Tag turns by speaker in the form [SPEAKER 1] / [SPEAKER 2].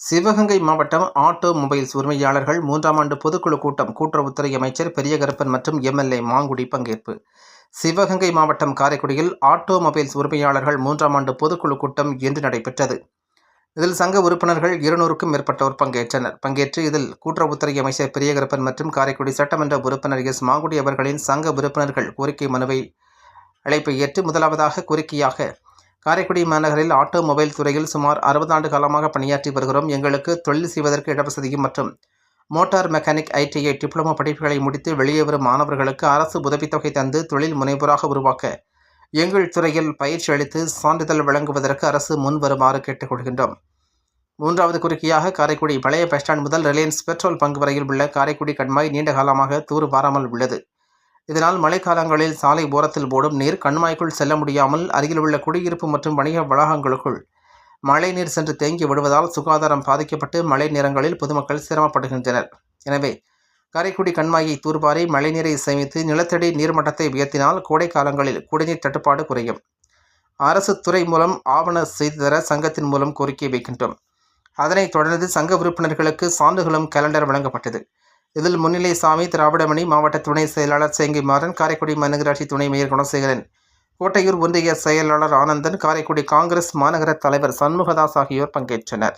[SPEAKER 1] சிவகங்கை மாவட்டம் auto mobiles உரிமையாளர்கள் மூன்றாம் ஆண்டு பொதுக்குழு கூட்டம் கூட்டுறவுத்துறை அமைச்சர் பெரியகருப்பன் மற்றும் எம்எல்ஏ மாங்குடி பங்கேற்பு. சிவகங்கை மாவட்டம் காரைக்குடியில் ஆட்டோ மொபைல்ஸ் உரிமையாளர்கள் மூன்றாம் ஆண்டு பொதுக்குழு கூட்டம் இன்று நடைபெற்றது. இதில் சங்க உறுப்பினர்கள் இருநூறுக்கும் மேற்பட்டோர் பங்கேற்றனர். பங்கேற்று இதில் கூட்டுறவுத்துறை அமைச்சர் பெரியகருப்பன் மற்றும் காரைக்குடி சட்டமன்ற உறுப்பினர் எஸ் மாங்குடி அவர்களின் சங்க உறுப்பினர்கள் கோரிக்கை மனுவை அழைப்பை ஏற்று முதலாவதாக கோரிக்கையாக காரைக்குடி மாநகரில் ஆட்டோமொபைல் துறையில் சுமார் அறுபது ஆண்டு காலமாக பணியாற்றி வருகிறோம். எங்களுக்கு தொழில் செய்வதற்கு இடவசதியும் மற்றும் மோட்டார் மெக்கானிக் ஐடிஐ டிப்ளமோ படிப்புகளை முடித்து வெளியே வரும் மாணவர்களுக்கு அரசு உதவித்தொகை தந்து தொழில் முனைவோராக உருவாக்க எங்கள் துறையில் பயிற்சி அளித்து சான்றிதழ் வழங்குவதற்கு அரசு முன் வருமாறு கேட்டுக்கொள்கின்றோம். மூன்றாவது குறுக்கியாக காரைக்குடி பழைய பஸ் ஸ்டாண்ட் முதல் ரிலையன்ஸ் பெட்ரோல் பங்கு வரையில் உள்ள காரைக்குடி கண்மாய் நீண்ட காலமாக தூர் வாராமல் உள்ளது. இதனால் மழைக்காலங்களில் சாலை ஓரத்தில் ஓடும் நீர் கண்மாய்க்குள் செல்ல முடியாமல் அருகில் உள்ள குடியிருப்பு மற்றும் வணிக வளாகங்களுக்குள் மழைநீர் சென்று தேங்கி விடுவதால் சுகாதாரம் பாதிக்கப்பட்டு மழை நேரங்களில் பொதுமக்கள் சிரமப்படுகின்றனர். எனவே காரைக்குடி கண்மாயை தூர்வாரி மழைநீரை சேமித்து நிலத்தடி நீர்மட்டத்தை உயர்த்தினால் கோடை காலங்களில் குடிநீர் தட்டுப்பாடு குறையும். அரசு துறை மூலம் ஆவண செய்து தர சங்கத்தின் மூலம் கோரிக்கை வைக்கின்றோம். அதனைத் தொடர்ந்து சங்க உறுப்பினர்களுக்கு சான்றுகளும் கேலண்டர் வழங்கப்பட்டது. இதில் முன்னிலை சாமி திராவிடமணி மாவட்ட துணை செயலாளர் சேங்கி மாறன் காரைக்குடி மாநகராட்சி துணை மேயர் குணசேகரன் கோட்டையூர் ஒன்றிய செயலாளர் ஆனந்தன் காரைக்குடி காங்கிரஸ் மாநகர தலைவர் சண்முகதாஸ் ஆகியோர் பங்கேற்றனர்.